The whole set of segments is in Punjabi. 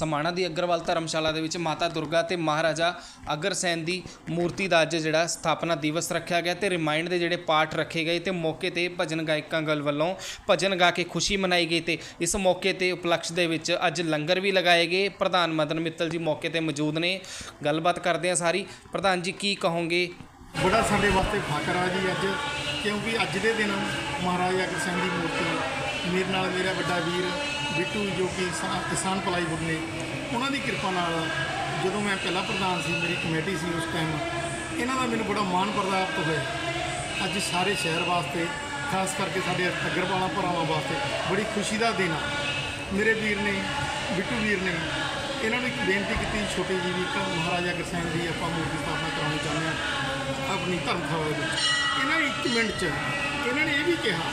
ਸਮਾਣਾ ਦੀ ਅਗਰਵਾਲ ਧਰਮਸ਼ਾਲਾ ਦੇ ਵਿੱਚ ਮਾਤਾ ਦੁਰਗਾ ਤੇ ਮਹਾਰਾਜਾ ਅਗਰਸੈਨ ਦੀ ਮੂਰਤੀ ਦਾ ਅੱਜ ਜਿਹੜਾ ਸਥਾਪਨਾ ਦਿਵਸ ਰੱਖਿਆ ਗਿਆ ਤੇ ਰਿਮਾਈਂਡ ਦੇ ਜਿਹੜੇ ਪਾਠ ਰੱਖੇ ਗਏ ਤੇ ਮੌਕੇ ਤੇ ਭਜਨ ਗਾਇਕਾਂ ਗਲ ਵੱਲੋਂ ਭਜਨ ਗਾ ਕੇ ਖੁਸ਼ੀ ਮਨਾਈ ਗਈ ਤੇ ਇਸ ਮੌਕੇ ਤੇ ਉਪਲਕਸ਼ ਦੇ ਵਿੱਚ ਅੱਜ ਲੰਗਰ ਵੀ ਲਗਾਏ ਗਏ। ਪ੍ਰਧਾਨ ਮਦਨ ਮਿੱਤਲ ਜੀ ਮੌਕੇ ਤੇ ਮੌਜੂਦ ਨੇ। ਗੱਲਬਾਤ ਕਰਦੇ ਆ ਸਾਰੀ। ਪ੍ਰਧਾਨ ਜੀ, ਕੀ ਕਹੋਗੇ? ਬੜਾ ਸਾਡੇ ਵਾਸਤੇ ਫਖਰ ਆ ਜੀ ਅੱਜ, ਕਿਉਂਕਿ ਅੱਜ ਦੇ ਦਿਨ ਮਹਾਰਾਜਾ ਅਗਰਸੈਨ ਦੀ ਮੂਰਤੀ, ਮੇਰੇ ਨਾਲ ਮੇਰਾ ਵੱਡਾ ਵੀਰ ਬਿੱਟੂ ਜੋ ਕਿ ਕਿਸਾਨ ਭਲਾਈ ਗੁਰ ਨੇ, ਉਹਨਾਂ ਦੀ ਕਿਰਪਾ ਨਾਲ ਜਦੋਂ ਮੈਂ ਪਹਿਲਾ ਪ੍ਰਧਾਨ ਸੀ, ਮੇਰੀ ਕਮੇਟੀ ਸੀ ਉਸ ਟਾਈਮ ਇਹਨਾਂ ਦਾ ਮੈਨੂੰ ਬੜਾ ਮਾਣ ਪ੍ਰਾਪਤ ਹੋਇਆ। ਅੱਜ ਸਾਰੇ ਸ਼ਹਿਰ ਵਾਸਤੇ, ਖਾਸ ਕਰਕੇ ਸਾਡੇ ਅਗਰਵਾਲਾ ਭਰਾਵਾਂ ਵਾਸਤੇ ਬੜੀ ਖੁਸ਼ੀ ਦਾ ਦਿਨ ਆ। ਮੇਰੇ ਵੀਰ ਨੇ, ਬਿੱਟੂ ਵੀਰ ਨੇ ਇਹਨਾਂ ਨੂੰ ਇੱਕ ਬੇਨਤੀ ਕੀਤੀ, ਛੋਟੀ ਜਿਹੀ ਵੀ ਇੱਕ ਮਹਾਰਾਜਾ ਅਗਰਸੈਨ ਦੀ ਆਪਾਂ ਮੂਰਤੀ ਸਥਾਪਨਾ ਕਰਾਉਣੀ ਚਾਹੁੰਦੇ ਹਾਂ, ਆਪਣੀ ਧਰਮਸ਼ਾਲਾ ਦੇ ਵਿੱਚ। ਇਹਨਾਂ ਨੇ ਇੱਕ ਮਿੰਟ 'ਚ, ਇਹਨਾਂ ਨੇ ਇਹ ਵੀ ਕਿਹਾ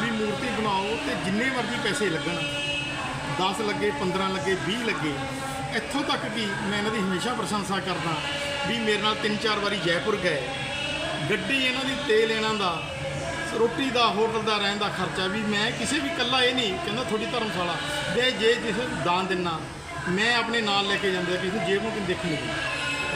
ਵੀ ਮੂਰਤੀ ਬਣਾਓ ਤੇ ਜਿੰਨੇ ਮਰਜ਼ੀ ਪੈਸੇ ਲੱਗਣ। 10 ਲੱਗੇ 15 ਲੱਗੇ 20 ਲੱਗੇ। ਇੱਥੋਂ ਤੱਕ ਕਿ ਮੈਂ ਇਹਨਾਂ ਦੀ ਹਮੇਸ਼ਾ ਪ੍ਰਸ਼ੰਸਾ ਕਰਦਾ ਵੀ ਮੇਰੇ ਨਾਲ ਤਿੰਨ ਚਾਰ ਵਾਰੀ ਜੈਪੁਰ ਗਏ। ਗੱਡੀ ਇਹਨਾਂ ਦੀ ਤੇਲ ਇਹਨਾਂ ਦਾ, ਰੋਟੀ ਦਾ, ਹੋਟਲ ਦਾ, ਰਹਿਣ ਦਾ ਖਰਚਾ ਵੀ ਮੈਂ ਕਿਸੇ ਵੀ ਇਕੱਲਾ ਇਹ ਨਹੀਂ ਕਹਿੰਦਾ ਤੁਹਾਡੀ ਧਰਮਸ਼ਾਲਾ। ਦੇ ਜੇ ਜਿਸ ਦਾਨ ਦਿੰਨਾ, ਮੈਂ ਆਪਣੇ ਨਾਲ ਲੈ ਕੇ ਜਾਂਦਾ ਕਿਸੇ ਜੇਬ ਨੂੰ ਕਿ ਦੇਖ ਨਹੀਂ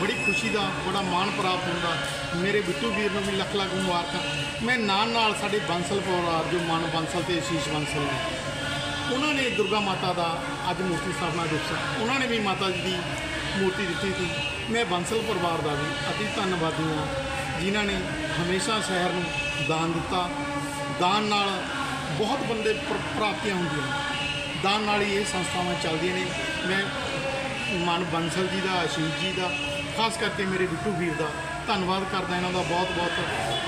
ਬੜੀ ਖੁਸ਼ੀ ਦਾ, ਬੜਾ ਮਾਣ ਪ੍ਰਾਪਤ ਹੁੰਦਾ। ਮੇਰੇ ਬਿੱਟੂ ਵੀਰ ਨੂੰ ਵੀ ਲੱਖ ਲੱਖ ਮੁਬਾਰਕਾਂ। ਮੈਂ ਨਾਲ ਨਾਲ ਸਾਡੇ ਬੰਸਲ ਪਰਿਵਾਰ, ਜੋ ਮਾਨ ਬੰਸਲ ਤੇ ਅਸ਼ੀਸ਼ ਬੰਸਲ ਨੇ ਉਹਨਾਂ ਨੇ ਦੁਰਗਾ ਮਾਤਾ ਦਾ ਅੱਜ ਮੂਰਤੀ ਸਥਾਪਨਾ ਦਿਵਸ ਹੈ। ਉਹਨਾਂ ਨੇ ਵੀ ਮਾਤਾ ਜੀ ਦੀ ਮੂਰਤੀ ਦਿੱਤੀ ਸੀ। ਮੈਂ ਬੰਸਲ ਪਰਿਵਾਰ ਦਾ ਵੀ ਅਤੀ ਧੰਨਵਾਦੀ ਹਾਂ। ਜਿਨ੍ਹਾਂ ਨੇ ਹਮੇਸ਼ਾ ਸ਼ਹਿਰ ਨੂੰ ਦਾਨ ਦਿੱਤਾ। ਦਾਨ ਨਾਲ ਬਹੁਤ ਬੰਦੇ ਪ੍ਰ- ਪ੍ਰਾਪਤੀਆਂ ਹੁੰਦੀਆਂ ਨੇ। ਦਾਨ ਨਾਲ ਹੀ ਇਹ ਸੰਸਥਾਵਾਂ ਚੱਲਦੀਆਂ ਨੇ। ਮੈਂ ਮਨ ਬੰਸਲ ਜੀ ਦਾ ਆਸ਼ੀਸ਼ ਜੀ ਦਾ, ਖਾਸ ਕਰਕੇ ਮੇਰੇ ਬਿੱਟੂ ਵੀਰ ਦਾ ਧੰਨਵਾਦ ਕਰਦਾ ਇਹਨਾਂ ਦਾ ਬਹੁਤ ਬਹੁਤ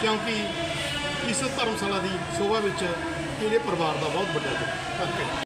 ਕਿਉਂਕਿ ਇਸ ਧਰਮਸ਼ਾਲਾ ਦੀ ਸ਼ੋਭਾ ਵਿੱਚ ਇਹਦੇ ਪਰਿਵਾਰ ਦਾ ਬਹੁਤ ਵੱਡਾ ਧੰਨਵਾਦ।